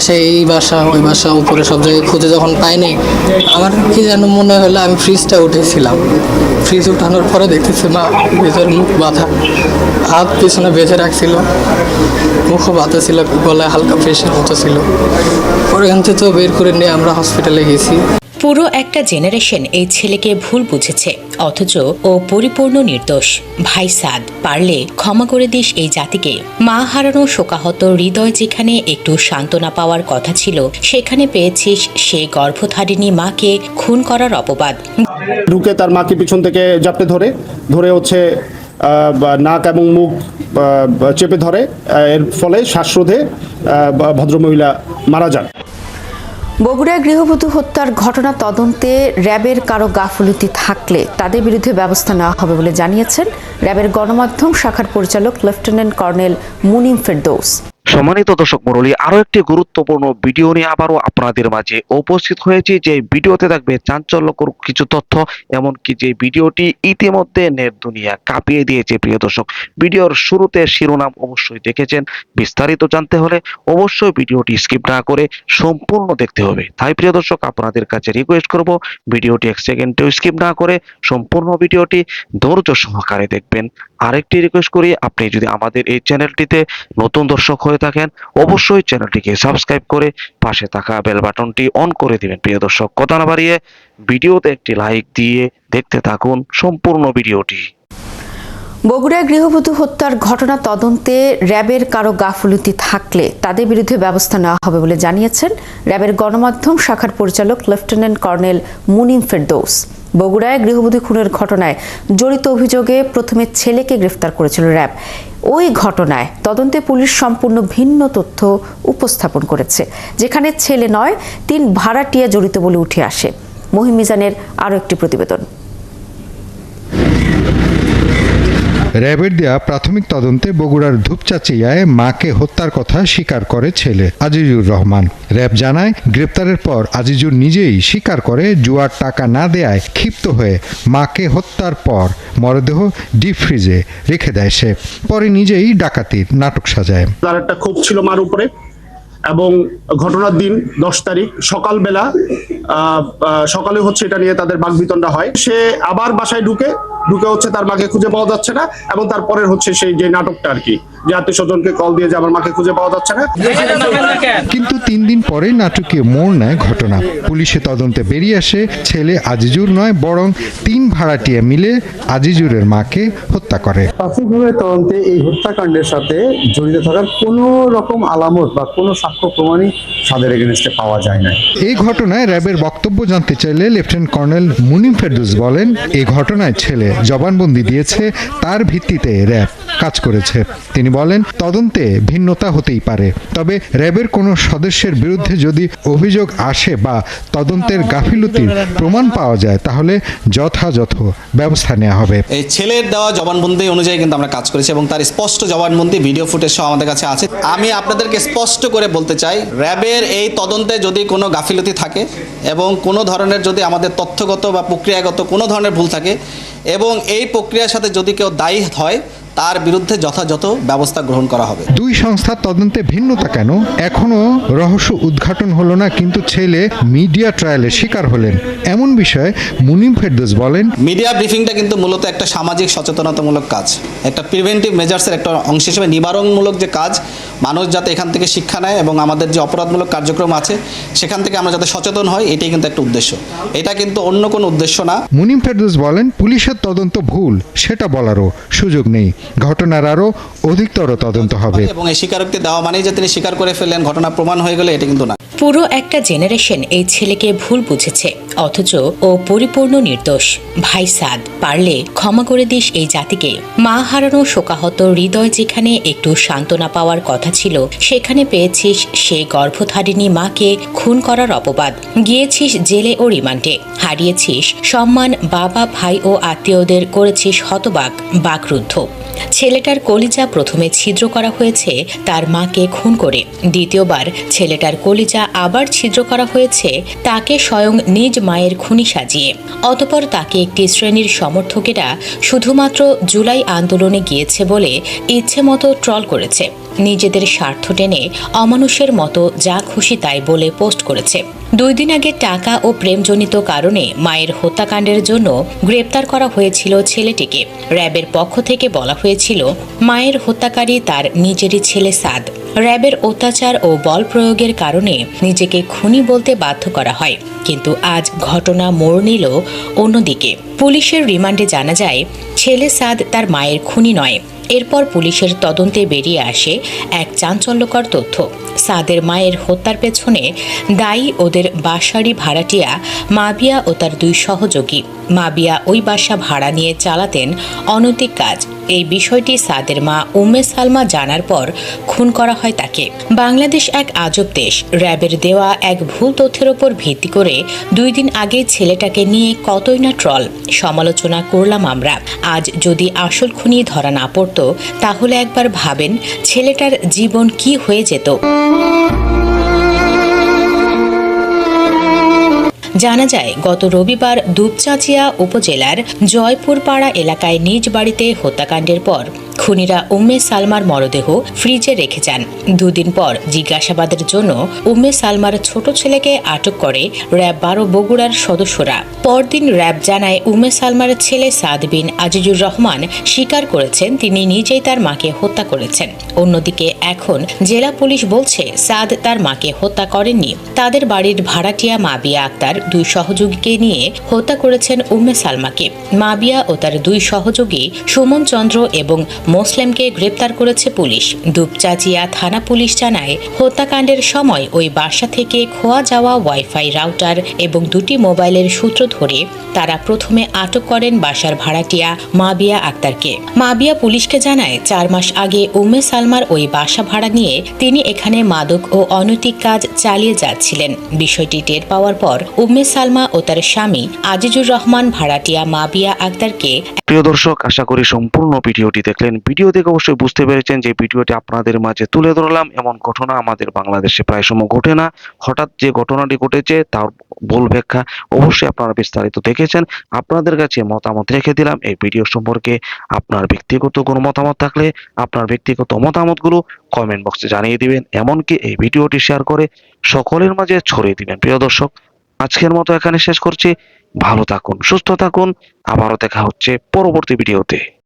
সেই এই বাসা, ওই বাসা উপরে সব জায়গায় খুঁজে যখন পাইনি, আমার কি যেন মনে হলো আমি ফ্রিজটা উঠেছিলাম। ফ্রিজ উঠানোর পরে দেখতেছি, মা, ভিতরে মুখ বাঁধা। হাত পিছনে বেঁধে রাখছিল। মুখও বাঁধা ছিল, গলায় হালকা প্রেশার মতো ছিল। পরে এখান থেকে তো বের করে নিয়ে আমরা হসপিটালে গেছি। পুরো একটা জেনারেশন এই ছেলেকে ভুল বুঝেছে। অথচ ও পরিপূর্ণ নির্দোষ। ভাই সাদ, পারলে ক্ষমা করে দিস এই জাতিকে। মা হারানো শোকাহত হৃদয় যেখানে একটু সান্ত্বনা পাওয়ার কথা ছিল, সেখানে পেয়েছিস সে গর্ভধারিণী মাকে খুন করার অপবাদ। ঢুকে তার মাকে পিছন থেকে জাপটে ধরে ধরে হচ্ছে নাক এবং মুখ চেপে ধরে এর ফলে শ্বাসরোধে ভদ্রমহিলা মারা যান। বগুড়ায় গৃহবধূ হত্যার ঘটনা তদন্তে র্যাবের কারও গাফলতি থাকলে তাদের বিরুদ্ধে ব্যবস্থা নেওয়া হবে বলে জানিয়েছেন র্যাবের গণমাধ্যম শাখার পরিচালক লেফটেন্যান্ট কর্নেল মুনিম ফেরদৌস। সম্মানিত দর্শক মণ্ডলী আরও একটি গুরুত্বপূর্ণ ভিডিও নিয়ে আবারও আপনাদের মাঝে উপস্থিত হয়েছি। যে ভিডিওতে থাকবে চাঞ্চল্যকর কিছু তথ্য, এমনকি যে ভিডিওটি ইতিমধ্যে নেট দুনিয়া কাঁপিয়ে দিয়েছে, প্রিয় দর্শক। ভিডিওর শুরুতে শিরোনাম অবশ্যই দেখেছেন। বিস্তারিত জানতে হলে অবশ্যই ভিডিওটি স্কিপ না করে সম্পূর্ণ দেখতে হবে। তাই, প্রিয় দর্শক, আপনাদের কাছে রিকোয়েস্ট করব, ভিডিওটি এক সেকেন্ডেও স্কিপ না করে সম্পূর্ণ ভিডিওটি ধৈর্য সহকারে দেখবেন। আরেকটি রিকোয়েস্ট করি, আপনি যদি আমাদের এই চ্যানেলটিতে নতুন দর্শক হয়ে থাকেন, অবশ্যই চ্যানেলটিকে সাবস্ক্রাইব করে পাশে থাকা বেল বাটনটি অন করে দিবেন। প্রিয় দর্শক, কথা না বাড়িয়ে ভিডিওতে একটি লাইক দিয়ে দেখতে থাকুন সম্পূর্ণ ভিডিওটি। বগুড়ায় গৃহবধূ হত্যার ঘটনা তদন্তে র্যাবের কারও গাফলতি থাকলে তাদের বিরুদ্ধে ব্যবস্থা নেওয়া হবে বলে জানিয়েছেন র্যাবের গণমাধ্যম শাখার পরিচালক লেফটেন্যান্ট কর্নেল মুনিম ফেরদৌস। বগুড়ায় গৃহবধূ খুনের ঘটনায় জড়িত অভিযোগে প্রথমে ছেলেকে গ্রেফতার করেছিল র্যাব। ওই ঘটনায় তদন্তে পুলিশ সম্পূর্ণ ভিন্ন তথ্য উপস্থাপন করেছে। যেখানে ছেলে নয়, তিন ভাড়াটিয়া জড়িত বলে উঠে আসে। মহিমিজানের আরও একটি প্রতিবেদন। র্যাবের দেয়া প্রাথমিক তদন্তে বগুড়ার ধূপচাচিয়ায় মাকে হত্যার কথা স্বীকার করে ছেলে আজিজুর রহমান। র্যাব জানায়, গ্রেপ্তারের পর আজিজুর নিজেই স্বীকার করে জুয়ার টাকা না দেয়ায় ক্ষিপ্ত হয়ে মাকে হত্যার পর মরদেহ ডিপ ফ্রিজে রেখে দেয় সে। পরে নিজেই ডাকাতির নাটক সাজায়। ক্ষোভ ছিল মার উপরে। এবং ঘটনার দিন দশ তারিখ, সকালবেলা সকালে হচ্ছে এটা নিয়ে তাদের বাগবিতণ্ডা হয়। সে আবার বাসায় ঢুকে ঢুকে হচ্ছে তার মাকে খুঁজে পাওয়া যাচ্ছে না এবং তারপরের হচ্ছে সেই যে নাটকটা আর কি। যে আত্মীয় স্বজনকে কল দিয়ে যে আমার মাকে খুঁজে পাওয়া যাচ্ছে না। কিন্তু তিন দিন পরে নাটকীয় মোড় নেয় ঘটনা। পুলিশে তদন্তে বেরিয়ে আসে ছেলে আজিজুর নয় বরং তিন ভাড়াটিয়া মিলে আজিজুরের মাকে হত্যা করে। প্রাথমিকভাবে তদন্তে এই হত্যাকাণ্ডের সাথে জড়িত থাকার কোনো রকম আলামত বা কোনো সাক্ষ্য প্রমাণই তাদের এগেনস্টে পাওয়া যায় না এই ঘটনায় র্যাবের বক্তব্য জানতে চাইলে লেফটেন্যান্ট কর্নেল মুনিম ফেরদৌস বলেন এই ঘটনায় ছেলে জবানবন্দি দিয়েছে তার ভিত্তিতে র্যাব কাজ করেছে। তিনি বলেন, তদন্তে ভিন্নতা হতেই পারে। তবে র্যাবের কোনো সদস্যের বিরুদ্ধে যদি অভিযোগ আসে বা তদন্তের গাফিলতির প্রমাণ পাওয়া যায়, তাহলে যথাযথ ব্যবস্থা নেওয়া হবে। এই ছেলের দেওয়া জবানবন্দি অনুযায়ী কিন্তু আমরা কাজ করেছি এবং তার স্পষ্ট জবানবন্দি, ভিডিও ফুটেজ সহ আমাদের কাছে আছে। আমি আপনাদেরকে স্পষ্ট করে বলতে চাই, র্যাবের এই তদন্তে যদি কোনো গাফিলতি থাকে এবং কোনো ধরনের যদি আমাদের তথ্যগত বা প্রক্রিয়াগত কোনো ধরনের ভুল থাকে এবং এই প্রক্রিয়ার সাথে যদি কেউ দায়ী হয় তার বিরুদ্ধে যথাযথ ব্যবস্থা গ্রহণ করা হবে। দুই সংস্থার তদন্তে ভিন্নতা কেন? এখনও রহস্য উদ্ঘাটন হলো না কিন্তু ছেলে মিডিয়া ট্রায়ালে শিকার হলেন। এমন বিষয়ে মুনিম ফেরদোস বলেন মিডিয়া ব্রিফিংটা কিন্তু মূলত একটা সামাজিক সচেতনতামূলক কাজ। একটা প্রিভেন্টিভ মেজার্সের একটা অংশ হিসেবে নিবারণমূলক যে কাজ মানুষ যাতে এখান থেকে শিক্ষা নেয় এবং আমাদের যে অপরাধমূলক কার্যক্রম আছে সেখান থেকে আমরা যাতে সচেতন হই এটাই কিন্তু একটা উদ্দেশ্য। এটা কিন্তু অন্য কোনো উদ্দেশ্য না। মুনিম ফেরদৌস বলেন পুলিশের তদন্ত ভুল সেটা বলারও সুযোগ নেই। ঘটনার আরও অধিকতর তদন্ত হবে। এবং এই স্বীকারোক্তি দেওয়া মানেই যে তিনি স্বীকার করে ফেললেন ঘটনা প্রমাণ হয়ে গেলে এটা কিন্তু না। পুরো একটা জেনারেশন এই ছেলেকে ভুল বুঝেছে। অথচ ও পরিপূর্ণ নির্দোষ। ভাই সাদ, পারলে ক্ষমা করে দিস এই জাতিকে। মা হারানো শোকাহত হৃদয় যেখানে একটু সান্ত্বনা পাওয়ার কথা ছিল, সেখানে পেয়েছিস সে গর্ভধারিণী মাকে খুন করার অপবাদ। গিয়েছিস জেলে ও রিমান্ডে। হারিয়েছিস সম্মান বাবা, ভাই ও আত্মীয়দের করেছিস হতবাক, বাকরুদ্ধ। ছেলেটার কলিজা প্রথমে ছিদ্র করা হয়েছে তার মাকে খুন করে। দ্বিতীয়বার ছেলেটার কলিজা আবার ছিদ্র করা হয়েছে তাকে স্বয়ং নিজ মায়ের খুনি সাজিয়ে। অতপর তাকে একটি শ্রেণির সমর্থকেরা শুধুমাত্র জুলাই আন্দোলনে গিয়েছে বলে ইচ্ছে মতো ট্রল করেছে। নিজেদের স্বার্থ টেনে অমানুষের মতো যা খুশি তাই বলে পোস্ট করেছে। দুই দিন আগে টাকা ও প্রেমজনিত কারণে মায়ের হত্যাকাণ্ডের জন্য গ্রেপ্তার করা হয়েছিল ছেলেটিকে। র্যাবের পক্ষ থেকে বলা হয়েছিল, মায়ের হত্যাকারী তার নিজেরই ছেলে সাদ। র্যাবের অত্যাচার ও বল প্রয়োগের কারণে নিজেকে খুনি বলতে বাধ্য করা হয়। কিন্তু আজ ঘটনা মোড় নিল অন্যদিকে। পুলিশের রিমান্ডে জানা যায়, ছেলে সাদ তার মায়ের খুনি নয়। এরপর পুলিশের তদন্তে বেরিয়ে আসে এক চাঞ্চল্যকর তথ্য। সাদের মায়ের হত্যার পেছনে দায়ী ওদের বাসারি ভাড়াটিয়া মাবিয়া ও তার দুই সহযোগী। মাবিয়া ওই বাসা ভাড়া নিয়ে চালাতেন অনৈতিক কাজ। এই বিষয়টি সাদের মা উম্মে সালমা জানার পর খুন করা হয় তাকে। বাংলাদেশ এক আজব দেশ। র্যাবের দেওয়া এক ভুল তথ্যের ওপর ভিত্তি করে দুই দিন আগে ছেলেটাকে নিয়ে কতই না ট্রল। সমালোচনা করলাম আমরা। আজ যদি আসল খুনি ধরা না পড়তো, তাহলে একবার ভাবেন ছেলেটার জীবন কি হয়ে যেত। জানা যায় গত রবিবার দুপচাচিয়া উপজেলার জয়পুরপাড়া এলাকায় নিজ বাড়িতে হত্যাকাণ্ডের পর খুনিরা উম্মে সালমার মরদেহ ফ্রিজে রেখে যান। দুদিন পর জিজ্ঞাসাবাদের জন্য উম্মে সালমার ছোট ছেলেকে আটক করে র্যাব বারো বগুড়ার সদস্যরা। পরদিন র্যাব জানায়, উম্মে সালমার ছেলে সাদ বিন আজিজুর রহমান স্বীকার করেছেন, তিনি নিজেই তার মাকে হত্যা করেছেন। অন্যদিকে এখন জেলা পুলিশ বলছে, সাদ তার মাকে হত্যা করেননি। তাদের বাড়ির ভাড়াটিয়া মাবিয়া আক্তার দুই সহযোগীকে নিয়ে হত্যা করেছেন উম্মে সালমাকে। মাবিয়া ও তার দুই সহযোগী সুমন চন্দ্র এবং মোসলেমকে গ্রেপ্তার করেছে পুলিশ। দুপচাচিয়া থানা পুলিশ জানায়, হত্যাকাণ্ডের সময় ওই বাসা থেকে খোয়া যাওয়া ওয়াইফাই রাউটার এবং দুটি মোবাইলের সূত্র ধরে তারা প্রথমে আটক করেন বাসার ভাড়াটিয়া মাবিয়া আক্তারকে। মাবিয়া পুলিশকে জানায়, চার মাস আগে উম্মে সালমার ওই বাসা ভাড়া নিয়ে তিনি এখানে মাদক ও অনৈতিক কাজ চালিয়ে যাচ্ছিলেন। বিষয়টি টের পাওয়ার পর উম্মে সালমা ও তার স্বামী আজিজুর রহমান ভাড়াটিয়া মাবিয়া আক্তারকে প্রিয় দর্শক, আশা করি সম্পূর্ণ ভিডিওটি দেখলেন। ভিডিও থেকে অবশ্যই বুঝতে পেরেছেন যে ভিডিওটি আপনাদের মাঝে তুলে ধরলাম। এমন ঘটনা আমাদের বাংলাদেশে প্রায় সময় ঘটে না। হঠাৎ যে ঘটনাটি ঘটেছে তার ভুল ব্যাখ্যা অবশ্যই আপনারা বিস্তারিত দেখেছেন। আপনাদের কাছে মতামত রেখে দিলাম। এই ভিডিও সম্পর্কে আপনার ব্যক্তিগত কোনো মতামত থাকলে আপনার ব্যক্তিগত মতামতগুলো কমেন্ট বক্সে জানিয়ে দিবেন। এমনকি এই ভিডিওটি শেয়ার করে সকলের মাঝে ছড়িয়ে দিবেন। প্রিয় দর্শক আজকের মতো এখানে শেষ করছি। ভালো থাকুন সুস্থ থাকুন। আবারও দেখা হচ্ছে পরবর্তী ভিডিওতে।